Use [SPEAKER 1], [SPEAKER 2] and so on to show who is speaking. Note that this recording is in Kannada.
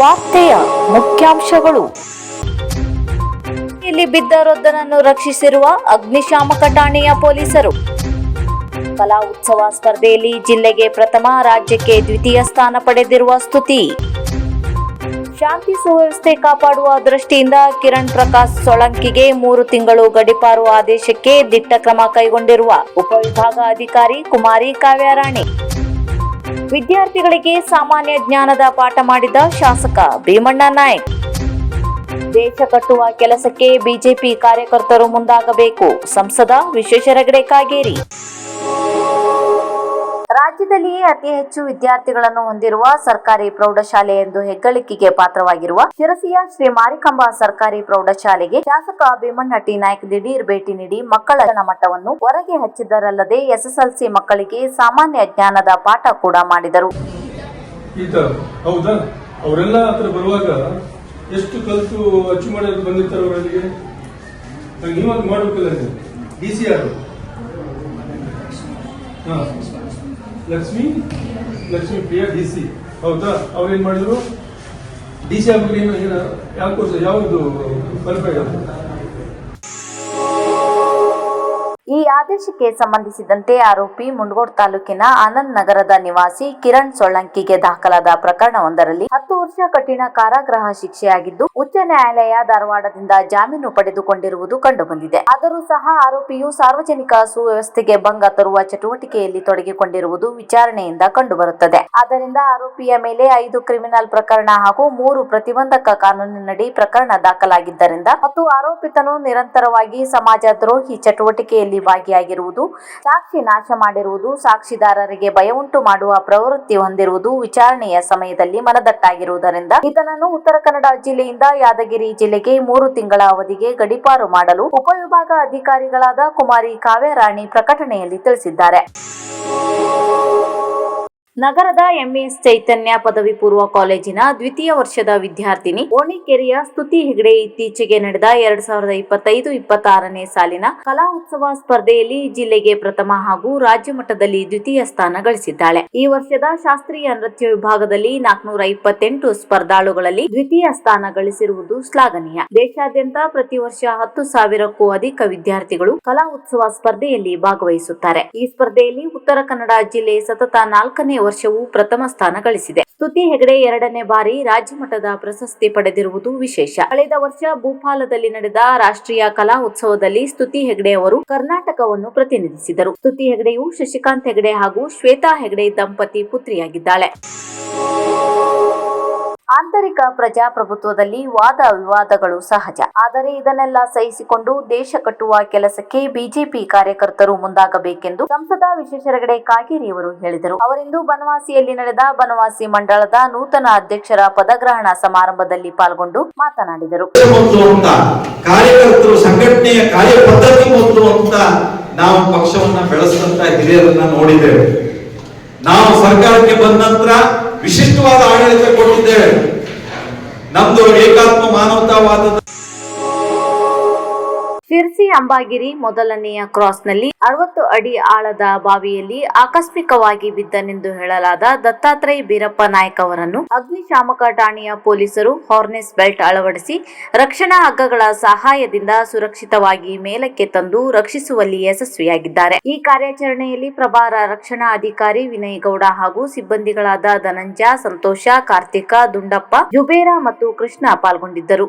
[SPEAKER 1] ವಾರ್ತೆಯ ಮುಖ್ಯಾಂಶಗಳು. ಇಲ್ಲಿ ಬಿದ್ದ ವೃದ್ಧನನ್ನು ರಕ್ಷಿಸಿರುವ ಅಗ್ನಿಶಾಮಕ ಠಾಣೆಯ ಪೊಲೀಸರು. ಕಲಾ ಉತ್ಸವ ಸ್ಪರ್ಧೆಯಲ್ಲಿ ಜಿಲ್ಲೆಗೆ ಪ್ರಥಮ, ರಾಜ್ಯಕ್ಕೆ ದ್ವಿತೀಯ ಸ್ಥಾನ ಪಡೆದಿರುವ ಸ್ತುತಿ. ಶಾಂತಿ ಸುವ್ಯವಸ್ಥೆ ಕಾಪಾಡುವ ದೃಷ್ಟಿಯಿಂದ ಕಿರಣ್ ಪ್ರಕಾಶ್ ಸೊಳಂಕಿಗೆ ಮೂರು ತಿಂಗಳು ಗಡಿಪಾರು ಆದೇಶಕ್ಕೆ ದಿಟ್ಟ ಕ್ರಮ ಕೈಗೊಂಡಿರುವ ಉಪವಿಭಾಗ ಅಧಿಕಾರಿ ಕುಮಾರಿ ಕಾವ್ಯರಾಣಿ. ವಿದ್ಯಾರ್ಥಿಗಳಿಗೆ ಸಾಮಾನ್ಯ ಜ್ಞಾನದ ಪಾಠ ಮಾಡಿದ ಶಾಸಕ ಭೀಮಣ್ಣ ನಾಯ್ಕ್. ದೇಶ ಕಟ್ಟುವ ಕೆಲಸಕ್ಕೆ ಬಿಜೆಪಿ ಕಾರ್ಯಕರ್ತರು ಮುಂದಾಗಬೇಕು. ಸಂಸದ ವಿಶ್ವೇಶ್ವರಗಡೆ ಕಾಗೇರಿ. ರಾಜ್ಯದಲ್ಲಿಯೇ ಅತಿ ಹೆಚ್ಚು ವಿದ್ಯಾರ್ಥಿಗಳನ್ನು ಹೊಂದಿರುವ ಸರ್ಕಾರಿ ಪ್ರೌಢಶಾಲೆ ಎಂದು ಹೆಗ್ಗಳಿಕೆಗೆ ಪಾತ್ರವಾಗಿರುವ ಶಿರಸಿಯ ಶ್ರೀ ಮಾರಿಕಾಂಬಾ ಸರ್ಕಾರಿ ಪ್ರೌಢಶಾಲೆಗೆ ಶಾಸಕ ಭೀಮಣ್ಣಟ್ಟಿ ನಾಯ್ಕ ದಿಢೀರ್ ಭೇಟಿ ನೀಡಿ ಮಕ್ಕಳ ಮಟ್ಟವನ್ನು ಹೊರಗೆ ಹಚ್ಚಿದರಲ್ಲದೆ ಎಸ್ಎಸ್ಎಲ್ಸಿ ಮಕ್ಕಳಿಗೆ ಸಾಮಾನ್ಯ ಜ್ಞಾನದ ಪಾಠ ಕೂಡ ಮಾಡಿದರು.
[SPEAKER 2] ಅವರೆಲ್ಲ ಹತ್ರ ಬರುವಾಗ ಎಷ್ಟು ಕಲಿತು ಅಚ್ಚು ಬಂದಿರ್ತಾರೆ ಅವರಲ್ಲಿಗೆ? ಮಾಡ್ಬೇಕಲ್ಲ ಸಿ ಆರ್ ಹಾ. Lakshmi Lakshmi Priya D C. ಹೌದಾ? ಅವ್ರೇನ್ ಮಾಡಿದ್ರು? ಡಿ ಸಿ ಆಗ್ಬೇಕು ಏನು ಯಾವ ಕೋರ್ಸ್ ಯಾವುದು ಕ್ವಾಲಿಫೈಡ್
[SPEAKER 1] ಈ ಆದೇಶಕ್ಕೆ ಸಂಬಂಧಿಸಿದಂತೆ ಆರೋಪಿ ಮುಂಡಗೋಡ್ ತಾಲೂಕಿನ ಆನಂದ್ ನಗರದ ನಿವಾಸಿ ಕಿರಣ್ ಸೊಳ್ಳಂಕಿಗೆ ದಾಖಲಾದ ಪ್ರಕರಣವೊಂದರಲ್ಲಿ ಹತ್ತು ವರ್ಷ ಕಠಿಣ ಕಾರಾಗೃಹ ಶಿಕ್ಷೆಯಾಗಿದ್ದು, ಉಚ್ಚ ನ್ಯಾಯಾಲಯ ಧಾರವಾಡದಿಂದ ಜಾಮೀನು ಪಡೆದುಕೊಂಡಿರುವುದು ಕಂಡುಬಂದಿದೆ. ಆದರೂ ಸಹ ಆರೋಪಿಯು ಸಾರ್ವಜನಿಕ ಸುವ್ಯವಸ್ಥೆಗೆ ಭಂಗ ತರುವ ಚಟುವಟಿಕೆಯಲ್ಲಿ ತೊಡಗಿಕೊಂಡಿರುವುದು ವಿಚಾರಣೆಯಿಂದ ಕಂಡುಬರುತ್ತದೆ. ಆದ್ದರಿಂದ ಆರೋಪಿಯ ಮೇಲೆ ಐದು ಕ್ರಿಮಿನಲ್ ಪ್ರಕರಣ ಹಾಗೂ ಮೂರು ಪ್ರತಿಬಂಧಕ ಕಾನೂನಿನಡಿ ಪ್ರಕರಣ ದಾಖಲಾಗಿದ್ದರಿಂದ ಮತ್ತು ಆರೋಪಿತನು ನಿರಂತರವಾಗಿ ಸಮಾಜ ದ್ರೋಹಿ ಚಟುವಟಿಕೆಯಲ್ಲಿ ಭಾಗಿಯಾಗಿರುವುದು ಸಾಕ್ಷಿ ನಾಶ ಮಾಡಿರುವುದು, ಸಾಕ್ಷಿದಾರರಿಗೆ ಭಯವುಂಟು ಮಾಡುವ ಪ್ರವೃತ್ತಿ ಹೊಂದಿರುವುದು ವಿಚಾರಣೆಯ ಸಮಯದಲ್ಲಿ ಮನದಟ್ಟಾಗಿರುವುದರಿಂದ ಈತನನ್ನು ಉತ್ತರ ಕನ್ನಡ ಜಿಲ್ಲೆಯಿಂದ ಯಾದಗಿರಿ ಜಿಲ್ಲೆಗೆ ಮೂರು ತಿಂಗಳ ಅವಧಿಗೆ ಗಡಿಪಾರು ಮಾಡಲು ಉಪವಿಭಾಗ ಅಧಿಕಾರಿಗಳಾದ ಕುಮಾರಿ ಕಾವ್ಯರಾಣಿ ಪ್ರಕಟಣೆಯಲ್ಲಿ ತಿಳಿಸಿದ್ದಾರೆ. ನಗರದ ಎಂಎಸ್ ಚೈತನ್ಯ ಪದವಿ ಪೂರ್ವ ಕಾಲೇಜಿನ ದ್ವಿತೀಯ ವರ್ಷದ ವಿದ್ಯಾರ್ಥಿನಿ ಓಣಿಕೆರೆಯ ಸ್ತುತಿ ಹೆಗಡೆ ಇತ್ತೀಚೆಗೆ ನಡೆದ ಎರಡ್ ಸಾವಿರದ ಇಪ್ಪತ್ತೈದು, ಇಪ್ಪತ್ತಾರನೇ ಸಾಲಿನ ಕಲಾ ಉತ್ಸವ ಸ್ಪರ್ಧೆಯಲ್ಲಿ ಜಿಲ್ಲೆಗೆ ಪ್ರಥಮ ಹಾಗೂ ರಾಜ್ಯ ಮಟ್ಟದಲ್ಲಿ ದ್ವಿತೀಯ ಸ್ಥಾನ ಗಳಿಸಿದ್ದಾಳೆ. ಈ ವರ್ಷದ ಶಾಸ್ತ್ರೀಯ ನೃತ್ಯ ವಿಭಾಗದಲ್ಲಿ ನಾಲ್ಕನೂರ ಇಪ್ಪತ್ತೆಂಟು ಸ್ಪರ್ಧಾಳುಗಳಲ್ಲಿ ದ್ವಿತೀಯ ಸ್ಥಾನ ಗಳಿಸಿರುವುದು ಶ್ಲಾಘನೀಯ. ದೇಶಾದ್ಯಂತ ಪ್ರತಿ ವರ್ಷ ಹತ್ತು ಸಾವಿರಕ್ಕೂ ಅಧಿಕ ವಿದ್ಯಾರ್ಥಿಗಳು ಕಲಾ ಉತ್ಸವ ಸ್ಪರ್ಧೆಯಲ್ಲಿ ಭಾಗವಹಿಸುತ್ತಾರೆ. ಈ ಸ್ಪರ್ಧೆಯಲ್ಲಿ ಉತ್ತರ ಕನ್ನಡ ಜಿಲ್ಲೆ ಸತತ ನಾಲ್ಕನೇ ವರ್ಷವೂ ಪ್ರಥಮ ಸ್ಥಾನ ಗಳಿಸಿದೆ. ಸ್ತುತಿ ಹೆಗಡೆ ಎರಡನೇ ಬಾರಿ ರಾಜ್ಯ ಮಟ್ಟದ ಪ್ರಶಸ್ತಿ ಪಡೆದಿರುವುದು ವಿಶೇಷ. ಕಳೆದ ವರ್ಷ ಭೂಪಾಲದಲ್ಲಿ ನಡೆದ ರಾಷ್ಟ್ರೀಯ ಕಲಾ ಉತ್ಸವದಲ್ಲಿ ಸ್ತುತಿ ಹೆಗಡೆ ಅವರು ಕರ್ನಾಟಕವನ್ನು ಪ್ರತಿನಿಧಿಸಿದರು. ಸ್ತುತಿ ಹೆಗಡೆಯು ಶಶಿಕಾಂತ್ ಹೆಗಡೆ ಹಾಗೂ ಶ್ವೇತಾ ಹೆಗಡೆ ದಂಪತಿ ಪುತ್ರಿಯಾಗಿದ್ದಾಳೆ. ಆಂತರಿಕ ಪ್ರಜಾಪ್ರಭುತ್ವದಲ್ಲಿ ವಾದ ವಿವಾದಗಳು ಸಹಜ. ಆದರೆ ಇದನ್ನೆಲ್ಲ ಸಹಿಸಿಕೊಂಡು ದೇಶ ಕಟ್ಟುವ ಕೆಲಸಕ್ಕೆ ಬಿಜೆಪಿ ಕಾರ್ಯಕರ್ತರು ಮುಂದಾಗಬೇಕೆಂದು ಸಂಸದ ವಿಶ್ವೇಶ್ವರಗಡೆ ಕಾಗೇರಿಯವರು ಹೇಳಿದರು. ಅವರಿಂದು ಬನವಾಸಿಯಲ್ಲಿ ನಡೆದ ಬನವಾಸಿ ಮಂಡಳದ ನೂತನ ಅಧ್ಯಕ್ಷರ ಪದಗ್ರಹಣ ಸಮಾರಂಭದಲ್ಲಿ ಪಾಲ್ಗೊಂಡು ಮಾತನಾಡಿದರು.
[SPEAKER 3] ಕಾರ್ಯಕರ್ತರು ಸಂಘಟನೆಯ ಕಾರ್ಯ ಪದ್ಧತಿ ಮೊದಲು ಅಂತ ನಾವು ಪಕ್ಷವನ್ನ ಬೆಳೆಸಿದಂತ ಹಿರಿಯರನ್ನ ನೋಡಿದ್ದೇವೆ. ನಾವು ಸರ್ಕಾರಕ್ಕೆ ಬಂದ ನಂತರ ವಿಶಿಷ್ಟವಾದ ಆಡಳಿತ ಕೊಟ್ಟಿದ್ದೇವೆ. ನಮ್ದು ಏಕಾತ್ಮ ಮಾನವತಾವಾದದ
[SPEAKER 1] ಅಂಬಾಗಿರಿ ಮೊದಲನೆಯ ಕ್ರಾಸ್ನಲ್ಲಿ ಅರವತ್ತು ಅಡಿ ಆಳದ ಬಾವಿಯಲ್ಲಿ ಆಕಸ್ಮಿಕವಾಗಿ ಬಿದ್ದನೆಂದು ಹೇಳಲಾದ ದತ್ತಾತ್ರೇಯ ಬೀರಪ್ಪ ನಾಯ್ಕ ಅವರನ್ನು ಅಗ್ನಿಶಾಮಕ ಠಾಣೆಯ ಪೊಲೀಸರು ಹಾರ್ನೆಸ್ ಬೆಲ್ಟ್ ಅಳವಡಿಸಿ ರಕ್ಷಣಾ ಹಗ್ಗಗಳ ಸಹಾಯದಿಂದ ಸುರಕ್ಷಿತವಾಗಿ ಮೇಲಕ್ಕೆ ತಂದು ರಕ್ಷಿಸುವಲ್ಲಿ ಯಶಸ್ವಿಯಾಗಿದ್ದಾರೆ. ಈ ಕಾರ್ಯಾಚರಣೆಯಲ್ಲಿ ಪ್ರಭಾರ ರಕ್ಷಣಾ ಅಧಿಕಾರಿ ವಿನಯ್ ಗೌಡ ಹಾಗೂ ಸಿಬ್ಬಂದಿಗಳಾದ ಧನಂಜಯ, ಸಂತೋಷ, ಕಾರ್ತಿಕ, ದುಂಡಪ್ಪ, ಜುಬೇರ ಮತ್ತು ಕೃಷ್ಣ ಪಾಲ್ಗೊಂಡಿದ್ದರು.